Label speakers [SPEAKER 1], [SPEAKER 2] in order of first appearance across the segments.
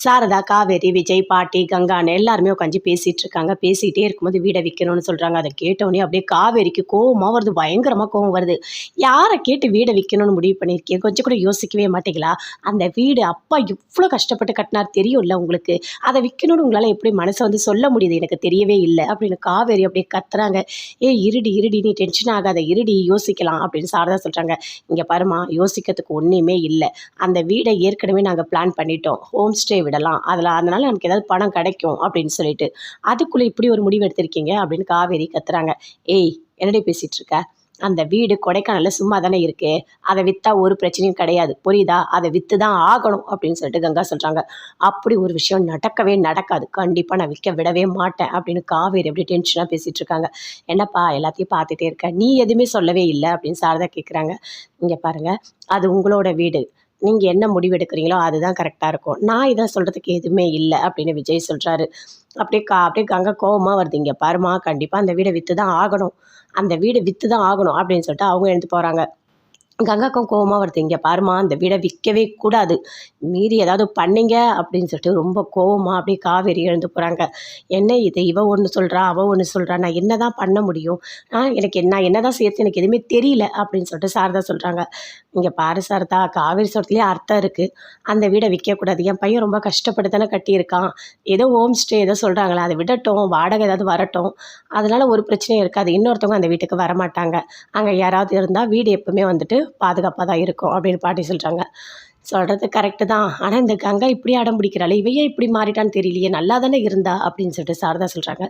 [SPEAKER 1] சாரதா காவேரி விஜய் பாட்டி கங்கான்னு எல்லாருமே உட்காந்து பேசிகிட்டு இருக்காங்க பேசிகிட்டே இருக்கும்போது வீடை விற்கணும்னு சொல்கிறாங்க அதை கேட்டவொடனே அப்படியே காவேரிக்கு கோவமாக வருது. பயங்கரமாக கோவம் வருது. யாரை கேட்டு வீடை விற்கணும்னு முடிவு பண்ணியிருக்கேன் கொஞ்சம் கூட யோசிக்கவே மாட்டீங்களா? அந்த வீடு அப்பா இவ்வளோ கஷ்டப்பட்டு கட்டினார் தெரியும்ல உங்களுக்கு? அதை விற்கணும்னு உங்களால் எப்படி மனசை வந்து சொல்ல முடியுது? எனக்கு தெரியவே இல்லை. அப்படின்னு காவேரி அப்படியே கத்துறாங்க. ஏ இருடி இருடி நீ டென்ஷன் ஆகாத. இருடி யோசிக்கலாம். அப்படின்னு சாரதா சொல்கிறாங்க இங்கே பாருமா யோசிக்கிறதுக்கு ஒன்றுமே இல்லை. அந்த வீடை ஏற்கனவே நாங்கள் பிளான் பண்ணிட்டோம். ஹோம் ஸ்டே விடலாம். அதில் அதனால் நமக்கு ஏதாவது பணம் கிடைக்கும் அப்படின்னு சொல்லிட்டு. அதுக்குள்ளே இப்படி ஒரு முடிவு எடுத்திருக்கீங்க அப்படின்னு காவேரி கத்துறாங்க. ஏய் என்னடி பேசிகிட்டு இருக்க? அந்த வீடு கொடைக்கானலில் சும்மா தானே இருக்கு. அதை விற்றா ஒரு பிரச்சனையும் கிடையாது. புரியுதா? அதை விற்று தான் ஆகணும். அப்படின்னு சொல்லிட்டு கங்கா சொல்கிறாங்க அப்படி ஒரு விஷயம் நடக்கவே நடக்காது. கண்டிப்பாக நான் விற்க விடவே மாட்டேன் அப்படின்னு காவேரி எப்படி டென்ஷனாக பேசிகிட்டு இருக்காங்க. என்னப்பா எல்லாத்தையும் பார்த்துட்டே இருக்க? நீ எதுவுமே சொல்லவே இல்லை? அப்படின்னு சாரதா கேட்குறாங்க இங்கே பாருங்கள் அது உங்களோட வீடு. நீங்கள் என்ன முடிவு எடுக்கிறீங்களோ அதுதான் கரெக்டாக இருக்கும். நான் இதை சொல்கிறதுக்கு எதுவுமே இல்லை அப்படின்னு விஜய் சொல்கிறாரு அப்படியே கா அப்படியே கங்கை கோபமாக வருது. இங்கே பாருமா கண்டிப்பாக அந்த வீடை விற்று தான் ஆகணும். அந்த வீடை விற்று தான் ஆகணும் அப்படின்னு சொல்லிட்டு அவங்க எழுந்து போகிறாங்க கங்காக்கும் கோவமாக வருது. இங்கே பாருமா அந்த வீடை விற்கவே கூடாது. மீறி ஏதாவது பண்ணிங்க அப்படின்னு சொல்லிட்டு ரொம்ப கோவமாக அப்படியே காவேரி எழுந்து போகிறாங்க என்ன இது? இவ ஒன்று சொல்கிறா அவள் ஒன்று சொல்கிறா நான் என்ன தான் பண்ண முடியும்? ஆ எனக்கு என்ன என்ன தான் சேர்த்து எனக்கு எதுவுமே தெரியல அப்படின்னு சொல்லிட்டு சாரதா சொல்கிறாங்க இங்கே பாரு சாரதா காவேரி சொல்கிறதுலேயே அர்த்தம் இருக்குது அந்த வீடை விற்கக்கூடாது என் பையன் ரொம்ப கஷ்டப்பட்டு தானே கட்டியிருக்கான். ஏதோ ஹோம் ஸ்டே ஏதோ சொல்கிறாங்களா அதை விடட்டும் வாடகை ஏதாவது வரட்டும். அதனால் ஒரு பிரச்சனையும் இருக்காது. இன்னொருத்தவங்க அந்த வீட்டுக்கு வரமாட்டாங்க. அங்கே யாராவது இருந்தால் வீடு எப்பவுமே வந்துட்டு பாதுகாப்பாக தான் இருக்கும் அப்படின்னு பாட்டி சொல்கிறாங்க சொல்கிறது கரெக்டு தான். ஆனால் இந்த கங்கா இப்படி அடம் பிடிக்கிறாள் இவையே இப்படி மாறிட்டான்னு தெரியலையே நல்லா தானே இருந்தா அப்படின்னு சொல்லிட்டு சாரதா சொல்கிறாங்க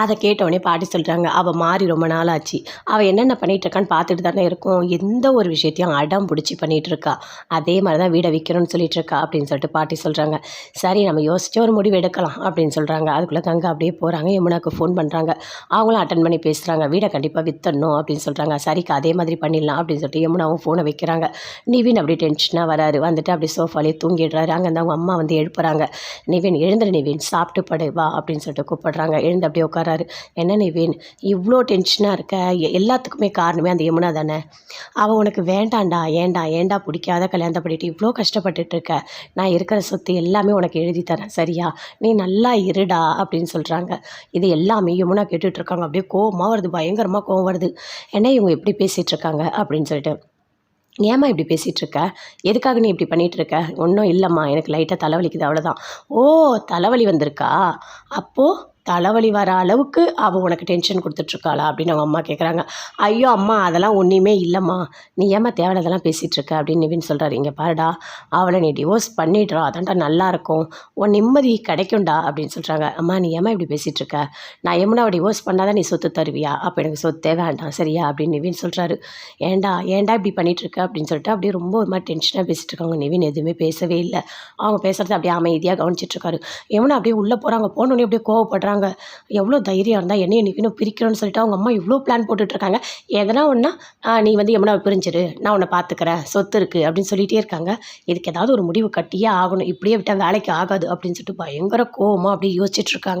[SPEAKER 1] அதை கேட்டவுடனே பாட்டி சொல்கிறாங்க அவள் மாறி ரொம்ப நாள் ஆச்சு அவள் என்னென்ன பண்ணிகிட்டு இருக்கான்னு பார்த்துட்டு தானே இருக்கும். எந்த ஒரு விஷயத்தையும் அடம் பிடிச்சி பண்ணிகிட்ருக்கா அதே மாதிரி தான் வீடை விற்கணும்னு சொல்லிட்டு இருக்கா அப்படின்னு சொல்லிட்டு பாட்டி சொல்கிறாங்க சரி நம்ம யோசிச்சு ஒரு முடிவு எடுக்கலாம் அப்படின்னு சொல்கிறாங்க அதுக்குள்ளே கங்கை அப்படியே போகிறாங்க யமுனாக்கு ஃபோன் பண்ணுறாங்க அவங்களும் அட்டன் பண்ணி பேசுகிறாங்க வீடை கண்டிப்பாக விற்றணும் அப்படின்னு சொல்கிறாங்க சரிக்கா அதே மாதிரி பண்ணிடலாம் அப்படின்னு சொல்லிட்டு யமுனாவும் ஃபோனை வைக்கிறாங்க. நிவின் அப்படியே டென்ஷனாக வராரு. வந்துட்டு அப்படியே சோஃபாலே தூங்கிடுறாரு. அங்கே அவங்க அம்மா வந்து எழுப்புறாங்க. நிவின் எழுந்துரு நிவின். சாப்பிட்டு படு வா அப்படின்னு சொல்லிட்டு கூப்பிடுறாங்க. எழுந்து அப்படியே உட்காராரு. என்ன நிவின் இவ்வளோ டென்ஷனாக இருக்க? எ- எல்லாத்துக்குமே காரணமே அந்த யமுனா தானே? அவள் உனக்கு வேண்டாண்டா ஏண்டா ஏண்டா பிடிக்காத கல்யாணத்தை பண்ணிட்டு இவ்வளோ கஷ்டப்பட்டுட்டு இருக்க நான் இருக்கிற சொத்து எல்லாமே உனக்கு எழுதி தரேன் சரியா? நீ நல்லா இருடா அப்படின்னு சொல்கிறாங்க இது எல்லாமே யமுனா கேட்டுட்ருக்காங்க. அப்படியே கோவமாக வருது பயங்கரமாக கோவம் வருது. என்ன இவங்க எப்படி பேசிகிட்டு இருக்காங்க அப்படின்னு சொல்லிட்டு. ஏம்மா இப்படி பேசிகிட்டு இருக்க எதுக்காக நீ இப்படி பண்ணிகிட்டு இருக்க ஒன்றும் இல்லைம்மா எனக்கு லைட்டாக தலைவலிக்குது அவ்வளோதான் ஓ தலைவலி வந்திருக்கா? அப்போது தலைவலி வர அளவுக்கு அவள் உனக்கு டென்ஷன் கொடுத்துட்ருக்காளா அப்படின்னு அவங்க அம்மா கேட்குறாங்க ஐயோ அம்மா அதெல்லாம் ஒன்றுமே இல்லைம்மா. நீ ஏம்மா தேவையில்லாதெல்லாம் பேசிகிட்டு இருக்க அப்படின்னு நிவின் சொல்கிறாரு இங்கே பாருடா அவளை நீ டிவோர்ஸ் பண்ணிடுறா அதான்டா நல்லாயிருக்கும் உன் நிம்மதி கிடைக்கும்டா அப்படின்னு சொல்கிறாங்க அம்மா நீ ஏம்மா இப்படி பேசிகிட்டு இருக்க நான் அவள் டிவோர்ஸ் பண்ணாதான் நீ சொத்து தருவியா? அப்போ எனக்கு சொத்தே வேண்டாம் சரியா? அப்படின்னு நிவின் சொல்கிறாரு ஏன்டா ஏன்டா இப்படி பண்ணிகிட்ருக்க இருக்க அப்படின்னு சொல்லிட்டு அப்படியே ரொம்ப ஒரு மாதிரி டென்ஷனாக பேசிகிட்டு இருக்காங்க நிவின் எதுவுமே பேசவே இல்லை. அவங்க பேசுகிறத அப்படியே அமைதியாக கவனிச்சிட்ருக்காரு. எம்னா அப்படியே உள்ளே போகிறாங்க போனோடனே அப்படியே கோவப்படுறாங்க. எவ்வளோ தைரியம் இருந்தால் என்னை நீ இன்னும் பிரிக்கணும்னு சொல்லிட்டு அவங்க அம்மா இவ்வளோ பிளான் போட்டுட்ருக்காங்க. எதனா ஒன்றா நீ வந்து எம்னா பிரிஞ்சிரு. நான் உன்னை பார்த்துக்கிறேன் சொத்து இருக்குது அப்படின்னு சொல்லிகிட்டே இருக்காங்க. இதுக்கு ஏதாவது ஒரு முடிவு கட்டியே ஆகணும். இப்படியே விட்டால் வேலைக்கு ஆகாது அப்படின்னு சொல்லிட்டு பயங்கர கோவமாக அப்படியே யோசிச்சுட்ருக்காங்க